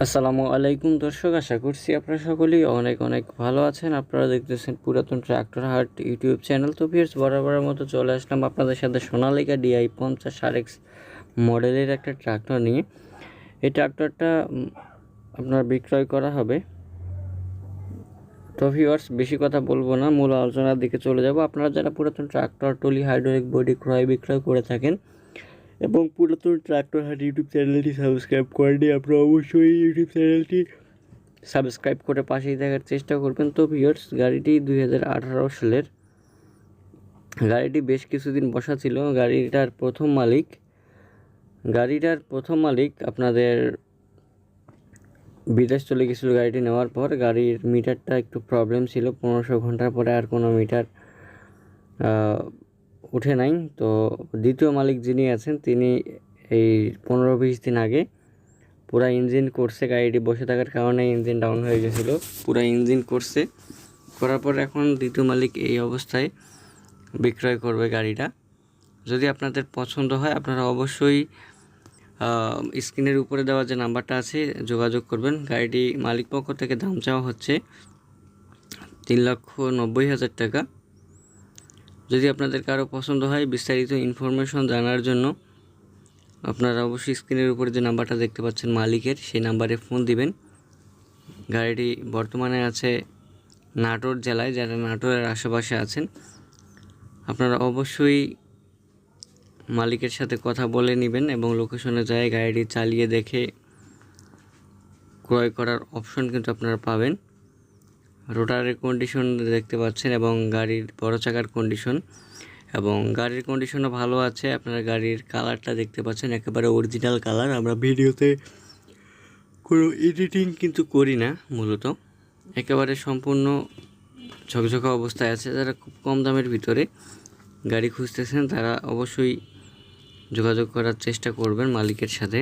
আসসালামু আলাইকুম দর্শক, আশা করছি আপনারা সকলেই অনেক অনেক ভালো আছেন। আপনারা দেখতেছেন পুরাতন ট্র্যাক্টর হাট ইউটিউব চ্যানেল। তো ভিউয়ার্স, বরাবরের মতো চলে আসলাম আপনাদের সাথে সোনালিকা ডিআই পঞ্চাশ আর এক্স মডেলের একটা ট্র্যাক্টর নিয়ে। এই ট্র্যাক্টরটা আপনার বিক্রয় করা হবে। তো ভিউয়ার্স, বেশি কথা বলব না, মূল আলোচনার দিকে চলে যাব। আপনারা যারা পুরাতন ট্র্যাক্টর টলি, হাইড্রোলিক বডি ক্রয় বিক্রয় করে থাকেন এবং পুরাতন ট্রাক্টর হাট ইউটিউব চ্যানেলটি সাবস্ক্রাইব করেনি আপনারা অবশ্যই ইউটিউব চ্যানেলটি সাবস্ক্রাইব করে পাশেই দেখার চেষ্টা করবেন। তো ভিউয়ার্স গাড়িটি দুই হাজার আঠারো সালের। গাড়িটি বেশ কিছুদিন বসা ছিল। গাড়িটার প্রথম মালিক, গাড়িটার প্রথম মালিক আপনাদের বিদেশ চলে গেছিল গাড়িটি নেওয়ার পর। গাড়ির মিটারটা একটু প্রবলেম ছিল, পনেরোশো ঘণ্টার পরে আর কোনো মিটার উঠে নাই। তো দ্বিতীয় মালিক যিনি আছেন, তিনি এই পনেরো বিশ দিন আগে পুরা ইঞ্জিন করছে, গাড়িটি বসে থাকার কারণে ইঞ্জিন ডাউন হয়ে গেছিল। পুরা ইঞ্জিন করছে, করার পর এখন দ্বিতীয় মালিক এই অবস্থায় বিক্রয় করবে গাড়িটা। যদি আপনাদের পছন্দ হয়, আপনারা অবশ্যই স্ক্রিনের উপরে দেওয়া যে নাম্বারটা আছে, যোগাযোগ করবেন। গাড়িটি মালিক পক্ষ থেকে দাম চাওয়া হচ্ছে তিন লক্ষ নব্বই হাজার টাকা। যদি আপনাদের কারও পছন্দ হয় বিস্তারিত ইনফরমেশন জানার জন্য, আপনারা অবশ্যই স্ক্রিনের উপরে যে নাম্বারটা দেখতে পাচ্ছেন মালিকের, সেই নাম্বারে ফোন দিবেন। গাড়িটি বর্তমানে আছে নাটোর জেলায়, যারা নাটোরের আশেপাশে আছেন, আপনারা অবশ্যই মালিকের সাথে কথা বলে নেবেন এবং লোকেশনে যায়, গাড়িটি চালিয়ে দেখে ক্রয় করার অপশন কিন্তু আপনারা পাবেন। রোটারের কন্ডিশন দেখতে পাচ্ছেন এবং গাড়ির বড় চাকার কন্ডিশন এবং গাড়ির কন্ডিশনও ভালো আছে। আপনারা গাড়ির কালারটা দেখতে পাচ্ছেন, একেবারে অরিজিনাল কালার আমরা ভিডিওতে কোনো এডিটিং কিন্তু করি না, মূলত। একেবারে সম্পূর্ণ ঝকঝকা অবস্থায় আছে। যারা খুব কম দামের ভিতরে গাড়ি খুঁজতেছেন, তারা অবশ্যই যোগাযোগ করার চেষ্টা করবেন মালিকের সাথে।